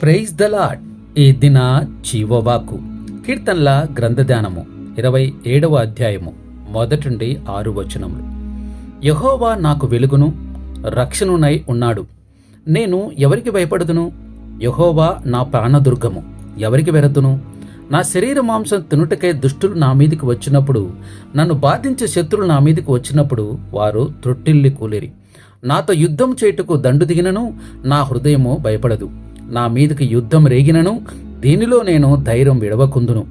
Praise the lord ఈ దిన జీవవాకు కీర్తనల గ్రంథధ్యానము ఇరవై ఏడవ అధ్యాయము మొదటి ఆరు వచనములు. యహోవా నాకు వెలుగును రక్షణునై ఉన్నాడు. నేను ఎవరికి భయపడుదును? యహోవా నా ప్రాణదుర్గము ఎవరికి వెరదును నా శరీర మాంసం తినుటకై దుష్టులు నా మీదికి వచ్చినప్పుడు నన్ను బాధించే శత్రులు నా మీదికి వచ్చినప్పుడు వారు త్రొట్టిల్లి కూలిరి. నాతో యుద్ధం చేయుటకు దండు దిగినను నా హృదయము భయపడదు. నా మీదకి యుద్ధం రేగినను దీనిలో నేను ధైర్యం విడవకుందును.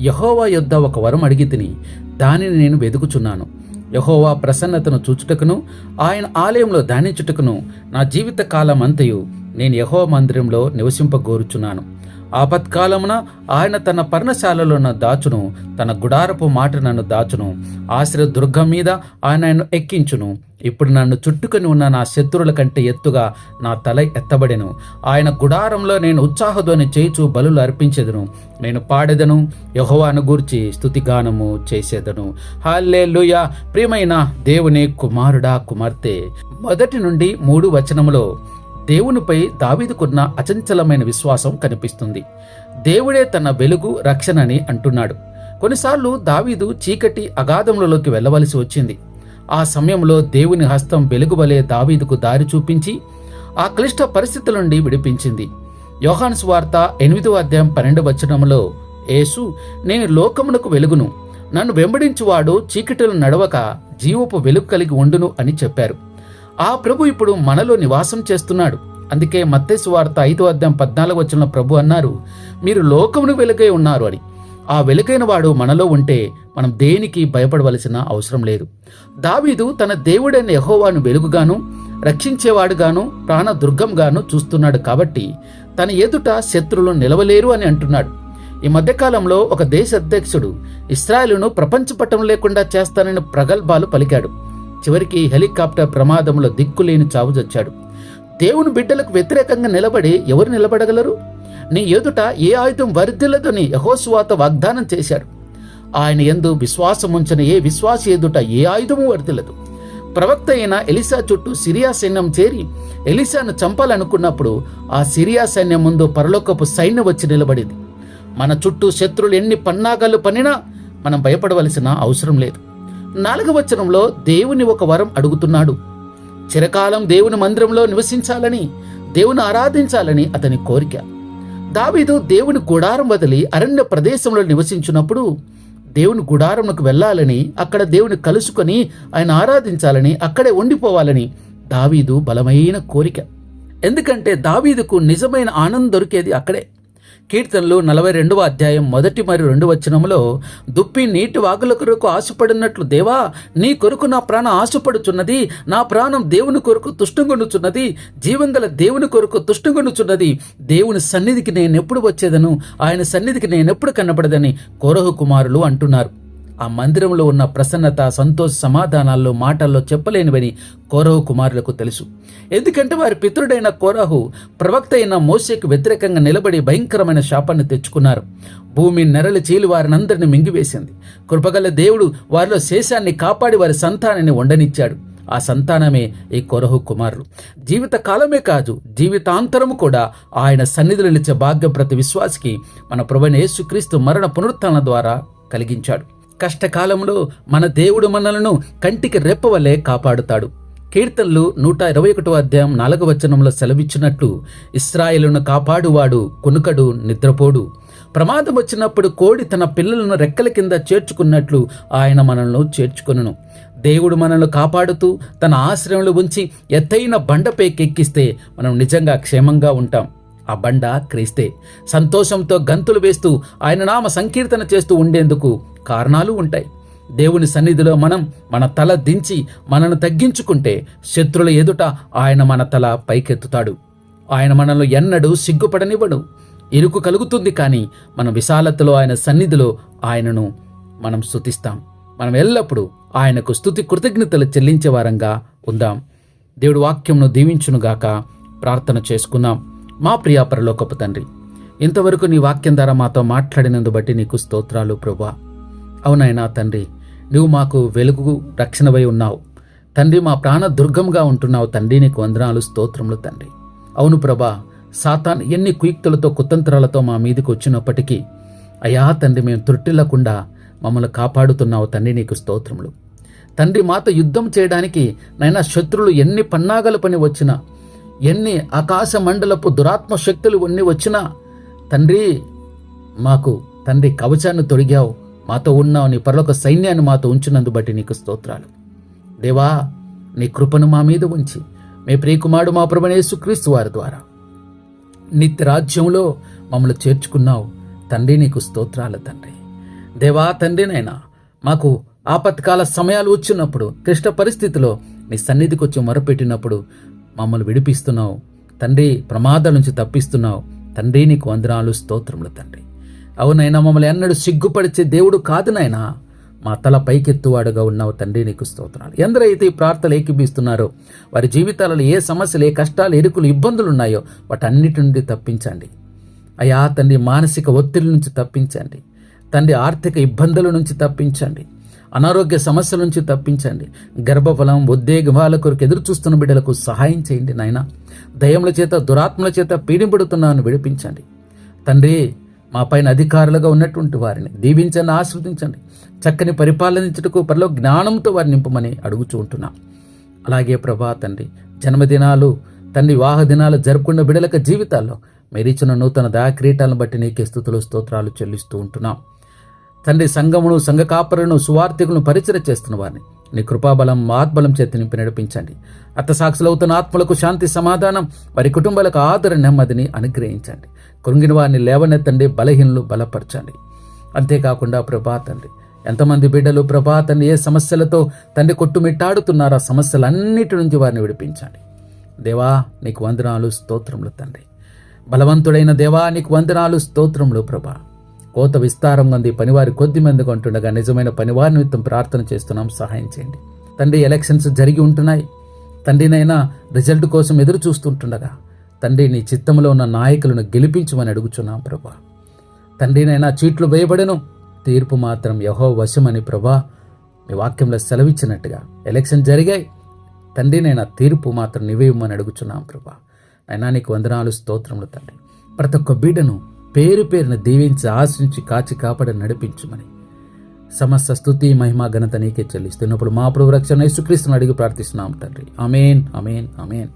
యహోవా యొద్ద ఒక వరం అడిగి తిని దానిని నేను వెదుకుచున్నాను. యహోవా ప్రసన్నతను చూచుటకును ఆయన ఆలయంలో ధ్యానించుటకును నా జీవిత కాలం అంతయు నేను యహోవ మందిరంలో నివసింపగోరుచున్నాను. ఆపత్కాలమున ఆయన తన పర్ణశాలలో దాచును తన గుడారపు మాట నన్ను దాచును ఆశ్రయ దుర్గం మీద ఆయన నన్ను ఎక్కించును. ఇప్పుడు నన్ను చుట్టుకొని ఉన్న నా శత్రువుల కంటే ఎత్తుగా నా తల ఎత్తబడెను. ఆయన గుడారంలో నేను ఉత్సాహధ్వని చేయిచు బలులు అర్పించేదను. నేను పాడెదను యహోవాను గూర్చి స్థుతిగానము చేసేదను. హాల్లే ప్రియమైన దేవుని కుమారుడా కుమార్తె! మొదటి నుండి మూడు వచనములో దేవునిపై దావీదుకున్న అచంచలమైన విశ్వాసం కనిపిస్తుంది. దేవుడే తన వెలుగు రక్షణని అంటున్నాడు. కొన్నిసార్లు దావీదు చీకటి అగాధములలోకి వెళ్ళవలసి వచ్చింది. ఆ సమయంలో దేవుని హస్తం వెలుగువలే దావీదుకు దారి చూపించి ఆ క్లిష్ట పరిస్థితుల నుండి విడిపించింది. యోహాన్స్ స్వార్త ఎనిమిదో అధ్యాయం పన్నెండు వచనంలో యేసు నేను లోకమునకు వెలుగును. నన్ను వెంబడించువాడు చీకటిలో నడవక జీవపు వెలుగు కలిగి ఉండును అని చెప్పారు. ఆ ప్రభు ఇప్పుడు మనలో నివాసం చేస్తున్నాడు. అందుకే మత్తేసు వార్త ఐదు అధ్యాయం పద్నాలుగు వచ్చిన ప్రభు అన్నారు మీరు లోకమును వెలుగై ఉన్నారు అని. ఆ వెలుగైన వాడు మనలో ఉంటే మనం దేనికి భయపడవలసిన అవసరం లేదు. దావీదు తన దేవుడైన యహోవాను వెలుగుగాను రక్షించేవాడుగాను ప్రాణదుర్గంగాను చూస్తున్నాడు కాబట్టి తన ఎదుట శత్రులు నిలవలేరు అని అంటున్నాడు. ఈ మధ్యకాలంలో ఒక దేశ అధ్యక్షుడు ఇస్రాయలును ప్రపంచ పట్టం లేకుండా చేస్తానని ప్రగల్భాలు పలికాడు. చివరికి హెలికాప్టర్ ప్రమాదంలో దిక్కులేని చావు చచ్చాడు. దేవుని బిడ్డలకు వ్యతిరేకంగా నిలబడి ఎవరు నిలబడగలరు? నీ ఎదుట ఏ ఆయుధం వర్ధిల్లదని యహోస్వాత వాగ్దానం చేశాడు. ఆయన ఎందు విశ్వాసముంచిన ఏ విశ్వాస ఎదుట ఏ ఆయుధము వర్ధిల్లదు. ప్రవక్త అయిన ఎలిసా చుట్టూ సిరియా సైన్యం చేరి ఎలిసాను చంపాలనుకున్నప్పుడు ఆ సిరియా సైన్యం ముందు పరలోకపు సైన్యం వచ్చి నిలబడింది. మన చుట్టూ శత్రులు ఎన్ని పన్నాగాలు పనినా మనం భయపడవలసిన అవసరం లేదు. నాలుగవ వచనంలో దేవుని ఒక వరం అడుగుతున్నాడు. చిరకాలం దేవుని మందిరంలో నివసించాలని దేవుని ఆరాధించాలని అతని కోరిక. దావీదు దేవుని గుడారం వదిలి అరణ్య ప్రదేశంలో నివసించినప్పుడు దేవుని గుడారంకు వెళ్ళాలని అక్కడ దేవుని కలుసుకొని ఆయన ఆరాధించాలని అక్కడే ఉండిపోవాలని దావీదు బలమైన కోరిక. ఎందుకంటే దావీదుకు నిజమైన ఆనందం దొరికేది అక్కడే. కీర్తనలు నలభై రెండవ అధ్యాయం మొదటి మరియు రెండు వచనములో దుప్పి నీటి వాగుల కొరకు ఆశపడినట్లు దేవా నీ కొరకు నా ప్రాణం ఆశపడుచున్నది నా ప్రాణం దేవుని కొరకు తుష్టంగొనుచున్నది జీవంగల దేవుని కొరకు తుష్టంగొనుచున్నది. దేవుని సన్నిధికి నేను ఎప్పుడు వచ్చేదను? ఆయన సన్నిధికి నేను ఎప్పుడు కనబడదని కోరహు కుమారులు అంటున్నారు. ఆ మందిరంలో ఉన్న ప్రసన్నత సంతోష సమాధానాల్లో మాటల్లో చెప్పలేనివని కోరహు కుమారులకు తెలుసు. ఎందుకంటే వారి పితృడైన కోరహు ప్రవక్త అయిన మోసేకు వ్యతిరేకంగా నిలబడి భయంకరమైన శాపాన్ని తెచ్చుకున్నారు. భూమి నెరలి చీలి వారినందరిని మింగివేసింది. కృపగల దేవుడు వారిలో శేషాన్ని కాపాడి వారి సంతానాన్ని వండనిచ్చాడు. ఆ సంతానమే ఈ కొరహు కుమారులు జీవిత కాలమే కాదు జీవితాంతరము కూడా ఆయన సన్నిధిలో నిలిచే భాగ్యం ప్రతి విశ్వాసికి మన ప్రభుణ యేసుక్రీస్తు మరణ పునరుత్థాన ద్వారా కలిగించాడు. కష్టకాలంలో మన దేవుడు మనలను కంటికి రెప్పవలే కాపాడుతాడు. కీర్తనలు నూట ఇరవై ఒకటో అధ్యాయం నాలుగవ వచనంలో సెలవిచ్చినట్లు ఇస్రాయేలును కాపాడువాడు కునుకడు నిద్రపోడు. ప్రమాదం వచ్చినప్పుడు కోడి తన పిల్లలను రెక్కల కింద చేర్చుకున్నట్లు ఆయన మనల్ని చేర్చుకును దేవుడు మనల్ని కాపాడుతూ తన ఆశ్రయంలో ఉంచి ఎత్తైన బండపైకెక్కిస్తే మనం నిజంగా క్షేమంగా ఉంటాం. ఆ బండ క్రీస్తే. సంతోషంతో గంతులు వేస్తూ ఆయన నామ సంకీర్తన చేస్తూ ఉండేందుకు కారణాలు ఉంటాయి. దేవుని సన్నిధిలో మనం మన తల దించి మనను తగ్గించుకుంటే శత్రుల ఎదుట ఆయన మన తల పైకెత్తుతాడు. ఆయన మనల్ని ఎన్నడూ సిగ్గుపడనివ్వడు. ఇరుకు కలుగుతుంది కానీ మన విశాలతలో ఆయన సన్నిధిలో ఆయనను మనం స్తుతిస్తాం. మనం ఎల్లప్పుడూ ఆయనకు స్థుతి కృతజ్ఞతలు చెల్లించే వారంగా ఉందాం. దేవుడు వాక్యంను దీవించునుగాక ప్రార్థన చేసుకుందాం. మా ప్రియాపరలోకపు తండ్రి ఇంతవరకు నీ వాక్యం ద్వారా మాతో మాట్లాడినందు బట్టి నీకు స్తోత్రాలు ప్రభా. అవునైనా తండ్రి నువ్వు మాకు వెలుగు రక్షణవై ఉన్నావు. తండ్రి మా ప్రాణ దుర్గంగా ఉంటున్నావు తండ్రి నీకు వందనాలు స్తోత్రములు తండ్రి. అవును ప్రభా సాతాన్ ఎన్ని కుయుక్తులతో కుతంత్రాలతో మా మీదకి వచ్చినప్పటికీ అయా తండ్రి మేము త్రుట్టిల్లకుండా మమ్మల్ని కాపాడుతున్నావు తండ్రి నీకు స్తోత్రములు. తండ్రి మాతో యుద్ధం చేయడానికి నైనా శత్రులు ఎన్ని పన్నాగల పని వచ్చినా ఎన్ని ఆకాశ మండలపు దురాత్మ శక్తులు ఉన్ని వచ్చినా తండ్రి మాకు తండ్రి కవచాన్ని తొడిగావు. మాతో ఉన్నావు నీ పరలోక సైన్యాన్ని మాతో ఉంచినందు బట్టి నీకు స్తోత్రాలు. దేవా నీ కృపను మా మీద ఉంచి మీ ప్రియకుమారుడు మా ప్రభునేసుక్రీస్తు వారి ద్వారా నిత్య రాజ్యంలో మమ్మల్ని చేర్చుకున్నావు. తండ్రి నీకు స్తోత్రాలు తండ్రి. దేవా తండ్రినైనా మాకు ఆపత్కాల సమయాలు వచ్చినప్పుడు క్లిష్ట పరిస్థితిలో నీ సన్నిధికి వచ్చి మొరపెట్టినప్పుడు మమ్మల్ని విడిపిస్తున్నావు. తండ్రి ప్రమాదాల నుంచి తప్పిస్తున్నావు. తండ్రి నీకు వందనాలు స్తోత్రములు తండ్రి. అవునైనా మమ్మల్ని ఎన్నడూ సిగ్గుపడిచే దేవుడు కాదు నాయనా. మా తల పైకెత్తువాడుగా ఉన్నావు తండ్రి నీకు స్తోత్రాలు. ఎందరైతే ఈ ప్రార్థనలు ఏకీపిస్తున్నారో వారి జీవితాలలో ఏ సమస్యలు ఏ కష్టాలు ఎరుకులు ఇబ్బందులు ఉన్నాయో వాటన్నిటి నుండి తప్పించండి. అయా తండ్రి మానసిక ఒత్తిడి నుంచి తప్పించండి. తండ్రి ఆర్థిక ఇబ్బందుల నుంచి తప్పించండి. అనారోగ్య సమస్యల నుంచి తప్పించండి. గర్భఫలం ఉద్వేగాల కొరకు ఎదురు చూస్తున్న బిడ్డలకు సహాయం చేయండి నాయన. దయముల చేత దురాత్మల చేత పీడింపడుతున్నాను విడిపించండి. తండ్రి మా పైన అధికారులుగా ఉన్నటువంటి వారిని దీవించండి ఆస్వాదించండి చక్కని పరిపాలనించుటకు పనిలో జ్ఞానంతో వారిని నింపమని అడుగుచూ ఉంటున్నా. అలాగే ప్రభా తండ్రి జన్మదినాలు తండ్రి వివాహ దినాలు జరుపుకున్న బిడలక జీవితాల్లో మీరిచ్చిన నూతన దయాక్రీటాలను బట్టి నీకే స్థుతులు స్తోత్రాలు చెల్లిస్తూ ఉంటున్నాం. తండ్రి సంఘమును సంఘ కాపరులను సువార్థికులను పరిచయ చేస్తున్న వారిని నీ కృపాబలం ఆత్బలం చేతి నింపి నడిపించండి. అత్తసాక్షులవుతున్న ఆత్మలకు శాంతి సమాధానం వారి కుటుంబాలకు ఆదర నెమ్మదిని అనుగ్రహించండి. కృంగిన వారిని లేవనెత్తండి బలహీనులు బలపరచండి. అంతేకాకుండా ప్రభా తండ్రి ఎంతమంది బిడ్డలు ప్రభా తండ్రి ఏ సమస్యలతో తండ్రి కొట్టుమిట్టాడుతున్నారో ఆ సమస్యలన్నిటి నుంచి వారిని విడిపించండి. దేవా నీకు వందనాలు స్తోత్రములు తండ్రి. బలవంతుడైన దేవా నీకు వందనాలు స్తోత్రములు ప్రభా. కోత విస్తారం ఉంది పనివారి కొద్ది మంది కొంటుండగా నిజమైన పనివారి నిమిత్తం ప్రార్థన చేస్తున్నాం సహాయం చేయండి. తండ్రి ఎలక్షన్స్ జరిగి ఉంటున్నాయి. తండ్రినైనా రిజల్ట్ కోసం ఎదురు చూస్తుంటుండగా తండ్రి నీ చిత్తంలో ఉన్న నాయకులను గెలిపించమని అడుగుచున్నాం ప్రభా. తండ్రినైనా చీట్లు వేయబడను. తీర్పు మాత్రం యహో వశమని ప్రభా మీ వాక్యంలో సెలవిచ్చినట్టుగా ఎలక్షన్ జరిగాయి. తండ్రినైనా తీర్పు మాత్రం నివేయమని అడుగుచున్నాం ప్రభా. అయినా నీకు వందనాలు స్తోత్రములు తండ్రి. ప్రతి ఒక్క బిడ్డను పేరు పేరున దీవించి ఆశించి కాచి కాపాడ నడిపించుమని. సమస్త స్థుతి మహిమ ఘనత నీకే చెల్లిస్తున్నప్పుడు మా ప్రభు రక్షణ యేసుక్రీస్తుని అడిగి ప్రార్థిస్తున్నాం తండ్రి. అమేన్ అమేన్ అమేన్